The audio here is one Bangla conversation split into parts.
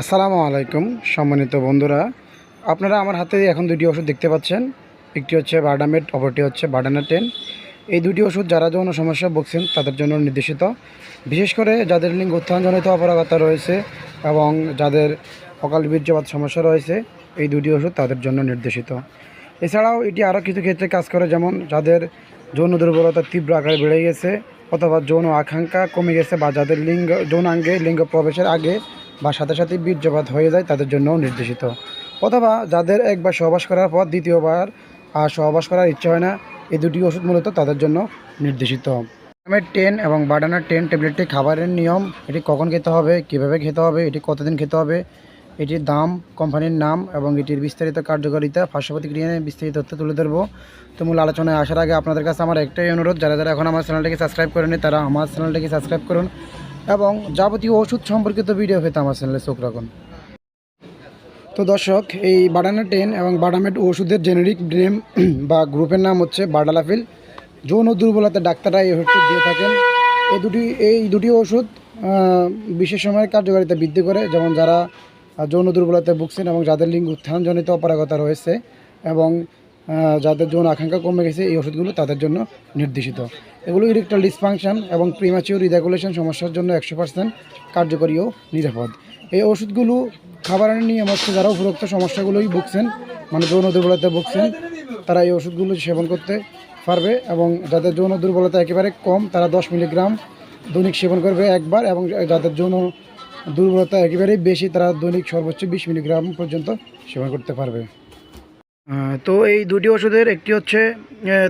আসসালামু আলাইকুম, সম্মানিত বন্ধুরা। আপনারা আমার হাতে এখন দুটি ওষুধ দেখতে পাচ্ছেন। একটি হচ্ছে বার্ডামেট, অপরটি হচ্ছে বার্ডানা টেন। এই দুটি ওষুধ যারা যৌন সমস্যা ভুগছেন, তাদের জন্য নির্দেশিত। বিশেষ করে যাদের লিঙ্গ উত্থানজনিত অপরাগতা রয়েছে এবং যাদের অকাল বীর্যপাত সমস্যা রয়েছে, এই দুটি ওষুধ তাদের জন্য নির্দেশিত। এছাড়াও এটি আরও কিছু ক্ষেত্রে কাজ করে, যেমন যাদের যৌন দুর্বলতা তীব্র আকারে বেড়ে গেছে অথবা যৌন আকাঙ্ক্ষা কমে গেছে বা যাদের লিঙ্গ, যৌনাঙ্গে লিঙ্গ প্রবেশের আগে বা সাথে সাথে বীর্যপাত হয়ে যায়, তাদের জন্যও নির্দেশিত। অথবা যাদের একবার সহবাস করার পর দ্বিতীয়বার আর সহবাস করার ইচ্ছা হয় না, এই দুটি ওষুধ মূলত তাদের জন্য নির্দেশিত। বাদামের টেন এবং বাডানার টেন ট্যাবলেটটি খাবারের নিয়ম, এটি কখন খেতে হবে, কীভাবে খেতে হবে, এটি কতদিন খেতে হবে, এটির দাম, কোম্পানির নাম এবং এটির বিস্তারিত কার্যকারিতা, পার্শ্বপ্রতিক্রিয়া নিয়ে বিস্তারিত তথ্য তুলে ধরবো। তো মূল আলোচনায় আসার আগে আপনাদের কাছে আমার একটাই অনুরোধ, যারা যারা এখন আমার চ্যানেলটিকে সাবস্ক্রাইব করেনি তারা আমার চ্যানেলটিকে সাবস্ক্রাইব করুন। এবং যাবতীয় ওষুধ সম্পর্কিত ভিডিও পেতে আমার চ্যানেলে চোখ রাখুন। তো দর্শক, এই বাডানা টেন এবং বাডামেট ওষুধের জেনেরিক নেম বা গ্রুপের নাম হচ্ছে বাডালাফিল। যৌন দুর্বলতা ডাক্তাররা এই ওষুধটি দিয়ে থাকেন। এই দুটি এই দুটি ওষুধ বিশেষ সময়ের কার্যকারিতা বৃদ্ধি করে, যেমন যারা যৌন দুর্বলতায় ভুগছেন এবং যাদের লিঙ্গ উত্থানজনিত অপারগতা রয়েছে এবং যাদের যৌন আকাঙ্ক্ষা কমে গেছে এই ওষুধগুলো তাদের জন্য নির্দেশিত। এগুলো ইরেকটাল ডিসফাংশন এবং প্রিমাচিউর রিজাকুলেশন সমস্যার জন্য একশো পার্সেন্ট কার্যকরী ও নিরাপদ। এই ওষুধগুলো খাবারের নিয়ম হচ্ছে যারা উপরোক্ত সমস্যাগুলোই ভুগছেন মানে যৌন দুর্বলতা ভুগছেন, তারা এই ওষুধগুলো সেবন করতে পারবে এবং যাদের যৌন দুর্বলতা একেবারে কম, তারা দশ মিলিগ্রাম দৈনিক সেবন করবে একবার এবং যাদের যৌন দুর্বলতা একেবারেই বেশি, তারা দৈনিক সর্বোচ্চ বিশ মিলিগ্রাম পর্যন্ত সেবন করতে পারবে। তো এই দুটি ওষুধের একটি হচ্ছে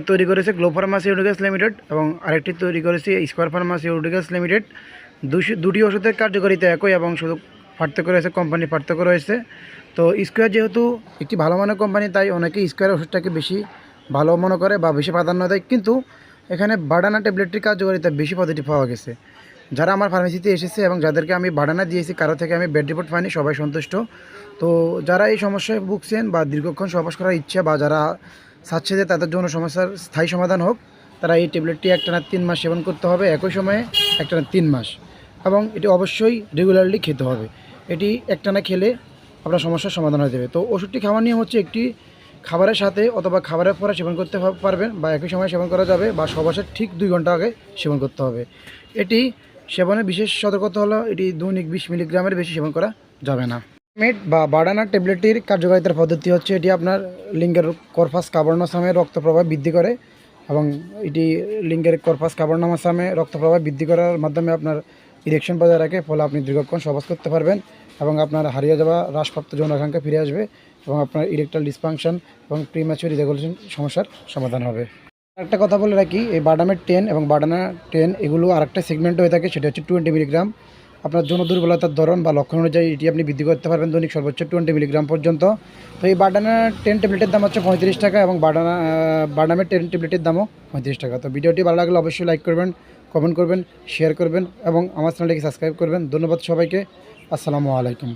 তৈরি করেছে গ্লো ফার্মাসিউটিক্যালস লিমিটেড এবং আরেকটি তৈরি করেছে স্কোয়ার ফার্মাসিউটিক্যালস লিমিটেড দুটি ওষুধের কার্যকারিতা একই এবং শুধু পার্থক্য রয়েছে কোম্পানি পার্থক্য রয়েছে। তো স্কোয়ার যেহেতু একটি ভালো মানের কোম্পানি তাই অনেকে স্কোয়ার ওষুধটাকে বেশি ভালো মনে করে বা বেশি প্রাধান্য দেয়। কিন্তু এখানে বাডানা ট্যাবলেটটির কার্যকারিতা বেশি পজিটিভ পাওয়া গেছে। যারা আমার ফার্মেসিতে এসেছে এবং যাদেরকে আমি বাডানা দিয়েছি, কারও থেকে আমি বেড রিপোর্ট পাইনি, সবাই সন্তুষ্ট। তো যারা এই সমস্যায় ভুগছেন বা দীর্ঘক্ষণ সহবাস করার ইচ্ছা বা যারা চাচ্ছে যে তাদের জন্য সমস্যার স্থায়ী সমাধান হোক, তারা এই ট্যাবলেটটি একটানা তিন মাস সেবন করতে হবে, একই সময়ে একটানা তিন মাস। এবং এটি অবশ্যই রেগুলারলি খেতে হবে। এটি একটানা খেলে আপনার সমস্যার সমাধান হয়ে যাবে। তো ওষুধটি খাওয়ার নিয়ম হচ্ছে একটি খাবারের সাথে অথবা খাবারের পরে সেবন করতে পারবেন বা একই সময় সেবন করা যাবে বা সবাসের ঠিক দুই ঘণ্টা আগে সেবন করতে হবে। এটি সেবনের বিশেষ সতর্কতা হলো এটি দৈনিক বিশ মিলিগ্রামের বেশি সেবন করা যাবে না। মেড বা বাডানা ট্যাবলেটটির কার্যকারিতার পদ্ধতি হচ্ছে এটি আপনার লিঙ্গের করফাস কাবর্ণসামে রক্ত প্রবাহ বৃদ্ধি করে এবং এটি লিঙ্গের করফাস কাবর্ণসামে রক্ত প্রবাহ বৃদ্ধি করার মাধ্যমে আপনার ইরেকশন বজায় রাখে, ফলে আপনি দীর্ঘক্ষণ সবাস করতে পারবেন এবং আপনার হারিয়ে যাওয়া হ্রাসপ্রাপ্ত যৌন আকাঙ্ক্ষা ফিরে আসবে এবং আপনার ইরেকটাল ডিসফাংশন এবং প্রিম্যাচুর রেগুলেশন সমস্যার সমাধান হবে। একটা কথা বলে রাখি, এই বাদামের টেন এবং বাডানা টেন এগুলো আরেকটা সেগমেন্ট হয়ে থাকে, সেটা হচ্ছে টোয়েন্টি মিলিগ্রাম আপনার যৌন দুর্বলতার ধরন বা লক্ষণ অনুযায়ী এটি আপনি বৃদ্ধি করতে পারবেন দৈনিক সর্বোচ্চ টোয়েন্টি মিলিগ্রাম পর্যন্ত। তো এই বাডানা টেন ট্যাবলেটের দাম হচ্ছে পঁয়ত্রিশ টাকা এবং বাডানা বাডামের টেন ট্যাবলেটের দামও পঁয়ত্রিশ টাকা। তো ভিডিওটি ভালো লাগলে অবশ্যই লাইক করবেন কমেন্ট করবেন শেয়ার করবেন এবং আমার চ্যানেলটিকে সাবস্ক্রাইব করবেন। ধন্যবাদ সবাইকে। আসসালামু আলাইকুম।